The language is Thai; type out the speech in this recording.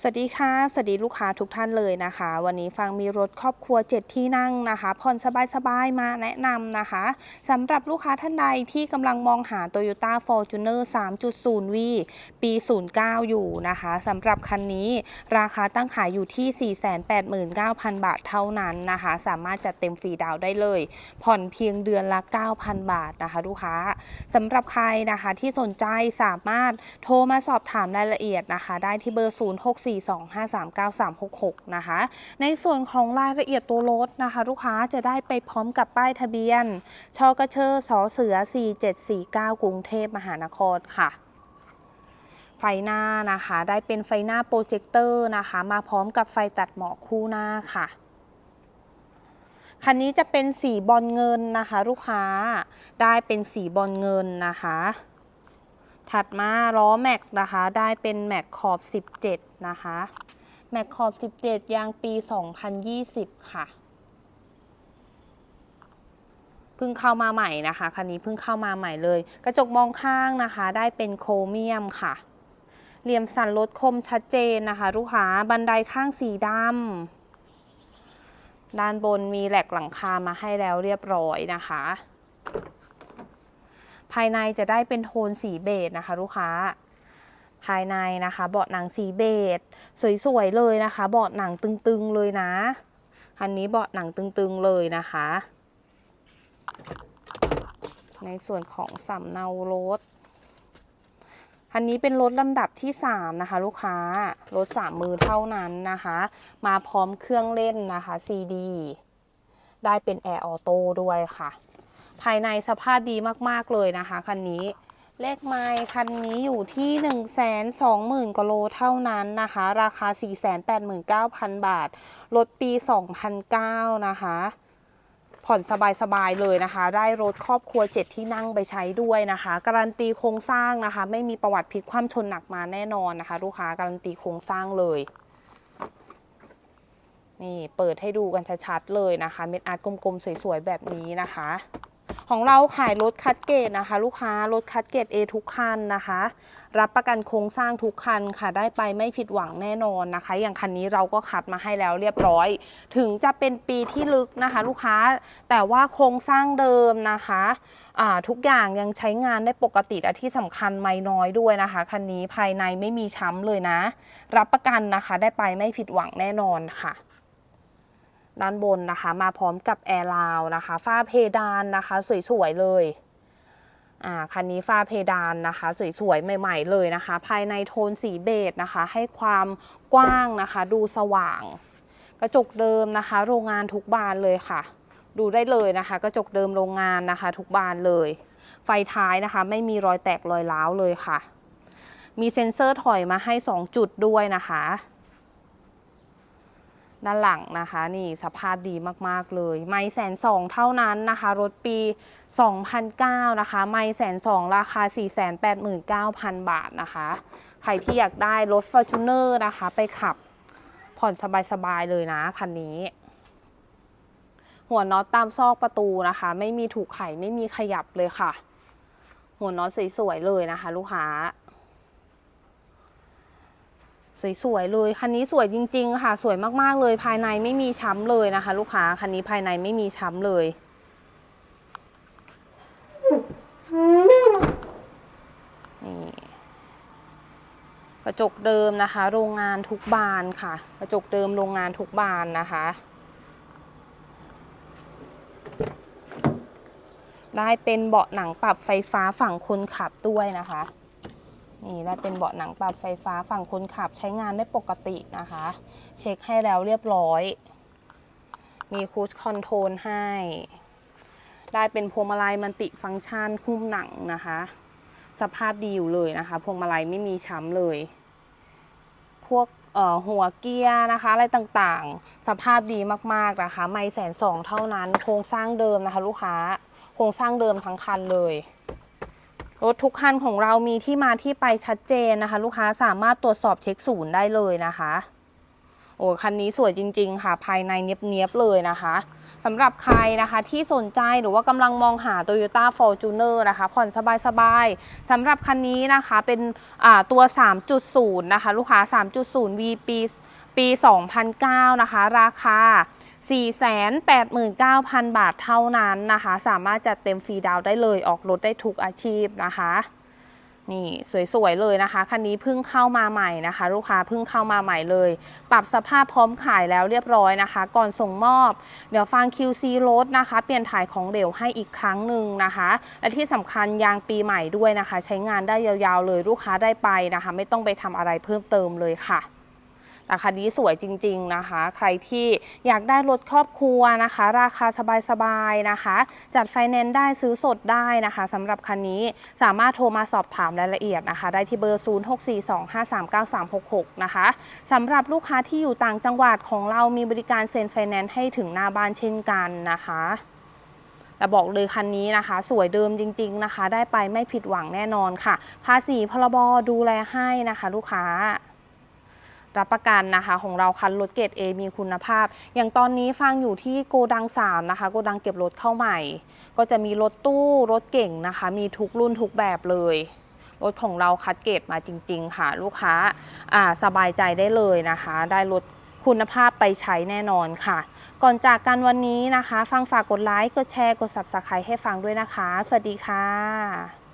สวัสดีค่ะ สวัสดีลูกค้าทุกท่านเลยนะคะ วันนี้ฟังมีรถครอบครัว 7 ที่นั่งนะคะผ่อนสบายๆ มาแนะนำนะคะสำหรับลูกค้าท่านใดที่กำลังมองหา Toyota Fortuner 3.0V ปี 09 อยู่นะคะสำหรับคันนี้ราคาตั้งขายอยู่ที่ 489,000 บาทเท่านั้นนะคะ สามารถจัดเต็มฟรีดาวได้เลย ผ่อนเพียงเดือนละ 9,000 บาทนะคะลูกค้าสำหรับใครนะคะที่สนใจสามารถโทรมาสอบถามรายละเอียดนะคะ ได้ที่เบอร์ 06 42539366 นะคะ ในส่วนของรายละเอียดตัวรถนะคะ ลูกค้าจะได้ไปพร้อมกับป้ายทะเบียน ชกเชอสอเสือ 4749 กรุงเทพมหานครค่ะไฟหน้านะคะ ได้เป็นไฟหน้าโปรเจคเตอร์นะคะ มาพร้อมกับไฟตัดหมอกคู่หน้าค่ะ คันนี้จะเป็นสีบอลเงินนะคะ ลูกค้าได้เป็นสีบอลเงินนะคะ ถัดมาล้อแม็กนะคะ ได้เป็นแม็กขอบ 17 นะคะ แม็กขอบ 17 ยางปี 2020 ค่ะ เพิ่งเข้ามาใหม่นะคะ คันนี้เพิ่งเข้ามาใหม่เลย กระจกมองข้างนะคะ ได้เป็นโครเมียมค่ะ เหลี่ยมสันรถคมชัดเจนนะคะ ลูกค้า บันไดข้างสีดำ ด้านบนมีแหลกหลังคามาให้แล้วเรียบร้อยนะคะ ภายในจะได้เป็นโทนสีเบจนะคะ ลูกค้า ภายในนะคะ เบาะหนังสีเบจสวยๆเลยนะคะ เบาะหนังตึงๆเลยนะ คันนี้เบาะหนังตึงๆเลยนะคะ ในส่วนของสำเนารถคันนี้เป็นรถลำดับที่ 3 นะคะ ลูกค้ารถสามมือเท่านั้นนะคะ มาพร้อมเครื่องเล่นนะคะ CD ได้เป็นแอร์ออโต้ด้วยค่ะ ภายในสภาพดีมากๆเลยนะคะคันนี้ เลขไมล์คันนี้อยู่ที่ 1 2 0 0 0 0กว่าโลเท่านั้นนะคะ ราคา 489,000 บาท รถปี 2009 นะคะผ่อนสบายๆเลยนะคะ ได้รถครอบครัว 7 ที่นั่งไปใช้ด้วยนะคะ การันตีโครงสร้างนะคะ ไม่มีประวัติพลิกคว่ำชนหนักมาแน่นอนนะคะ ลูกค้าการันตีโครงสร้างเลยนี่เปิดให้ดูกันชัดๆเลยนะคะ เม็ดอาร์ตกลมๆ สวยๆ แบบนี้นะคะ ของเราขายรถคัดเกรดนะคะ ลูกค้ารถคัดเกรด A ทุกคันนะคะ รับประกันโครงสร้างทุกคันค่ะ ได้ไปไม่ผิดหวังแน่นอนนะคะ อย่างคันนี้เราก็คัดมาให้แล้วเรียบร้อย ถึงจะเป็นปีที่ลึกนะคะ ลูกค้าแต่ว่าโครงสร้างเดิมนะคะทุกอย่างยังใช้งานได้ปกติและที่สำคัญไม่น้อยด้วยนะคะคันนี้ภายในไม่มีช้ำเลยนะ รับประกันนะคะ ได้ไปไม่ผิดหวังแน่นอนค่ะ ด้านบนนะคะ มาพร้อมกับแอร์ราวนะคะ ฝ้าเพดานนะคะ สวยๆเลยอ่าคันนี้ฝ้าเพดานนะคะ สวยๆใหม่ ๆ เลยนะคะ ภายในโทนสีเบจนะคะ ให้ความกว้างนะคะ ดูสว่าง กระจกเดิมนะคะ โรงงานทุกบานเลยค่ะ ดูได้เลยนะคะ กระจกเดิมโรงงานนะคะ ทุกบานเลย ไฟท้ายนะคะ ไม่มีรอยแตกรอยร้าวเลยค่ะ มีเซ็นเซอร์ถอยมาให้ 2 จุดด้วยนะคะ ด้านหลังนะคะ นี่สภาพดีมากๆเลย ไม่แสนสองเท่านั้นนะคะ รถปี 2009 นะคะ ไม่แสนสองราคา 489,000 บาทนะคะ ใครที่อยากได้รถ Fortuner นะคะ ไปขับผ่อนสบาย ๆ เลยนะคันนี้ หัวน็อตตามซอกประตูนะคะ ไม่มีถูกไขไม่มีขยับเลยค่ะ หัวน็อตสวย ๆ เลยนะคะ ลูกค้า สวยๆเลยคันนี้สวยจริง ๆ ค่ะ สวยมากๆเลย ภายในไม่มีช้ำเลยนะคะ ลูกค้าคันนี้ภายในไม่มีช้ำเลยนี่กระจกเดิมนะคะ โรงงานทุกบานค่ะ กระจกเดิมโรงงานทุกบานนะคะได้เป็นเบาะหนังปรับไฟฟ้าฝั่งคนขับด้วยนะคะ นี่ได้เป็นเบาะหนังปรับไฟฟ้าฝั่งคนขับใช้งานได้ปกตินะคะ เช็คให้แล้วเรียบร้อย มีคูชคอนโทรลให้ ได้เป็นพวงมาลัยมันติฟังก์ชันหุ้มหนังนะคะ สภาพดีอยู่เลยนะคะ พวงมาลัยไม่มีช้ำเลย พวกหัวเกียร์นะคะอะไรต่างๆ สภาพดีมากๆนะคะ ไม่แสนสองเท่านั้น โครงสร้างเดิมนะคะ ลูกค้า โครงสร้างเดิมทั้งคันเลย รถทุกคันของเรามีที่มาที่ไปชัดเจนนะคะ ลูกค้าสามารถตรวจสอบเช็คศูนย์ได้เลยนะคะ โอ้คันนี้สวยจริง ๆ ค่ะ ภายในเนียบๆเลยนะคะสำหรับใครนะคะที่สนใจหรือว่ากำลังมองหา Toyota Fortuner นะคะ ผ่อนสบายๆสำหรับคันนี้นะคะเป็นอ่าตัว 3.0 นะคะ ลูกค้า 3.0 V ปีปี 2009 นะคะ ราคา 489,000 บาทเท่านั้นนะคะ สามารถจัดเต็มฟรีดาวได้เลยออกรถได้ทุกอาชีพนะคะ นี่สวยๆเลยนะคะคันนี้เพิ่งเข้ามาใหม่นะคะ ลูกค้าเพิ่งเข้ามาใหม่เลย ปรับสภาพพร้อมขายแล้วเรียบร้อยนะคะ ก่อนส่งมอบ เดี๋ยวฟัง QC รถนะคะ เปลี่ยนถ่ายของเหลวให้อีกครั้งหนึ่งนะคะ และที่สำคัญยางปีใหม่ด้วยนะคะ ใช้งานได้ยาวๆเลยลูกค้าได้ไปนะคะ ไม่ต้องไปทำอะไรเพิ่มเติมเลยค่ะ แต่คันนี้สวยจริง ๆนะคะ ใครที่อยากได้รถครอบครัวนะคะ ราคาสบายๆนะคะ จัดไฟแนนซ์ได้ซื้อสดได้นะคะสำหรับคันนี้สามารถโทรมาสอบถามรายละเอียดนะคะ ได้ที่เบอร์ 0642539366 นะคะสำหรับลูกค้าที่อยู่ต่างจังหวัดของเรามีบริการเซ็นไฟแนนซ์ให้ถึงหน้าบ้านเช่นกันนะคะแต่บอกเลยคันนี้นะคะ สวยเดิมจริง ๆนะคะ ได้ไปไม่ผิดหวังแน่นอนค่ะ ภาษีพรบดูแลให้นะคะ ลูกค้า รับประกันนะคะ ของเราคันรถเกรด A มีคุณภาพ อย่างตอนนี้ฟังอยู่ที่โกดัง 3 นะคะ โกดังเก็บรถเข้าใหม่ ก็จะมีรถตู้รถเก่งนะคะ มีทุกรุ่นทุกแบบเลย รถของเราคัดเกรดมาจริง ๆ ค่ะ ลูกค้าาสบายใจได้เลยนะคะ ได้รถคุณภาพไปใช้แน่นอนค่ะ ก่อนจากกันวันนี้นะคะ ฟังฝากกดไลค์ กดแชร์ กด subscribe ให้ฟังด้วยนะคะ สวัสดีค่ะ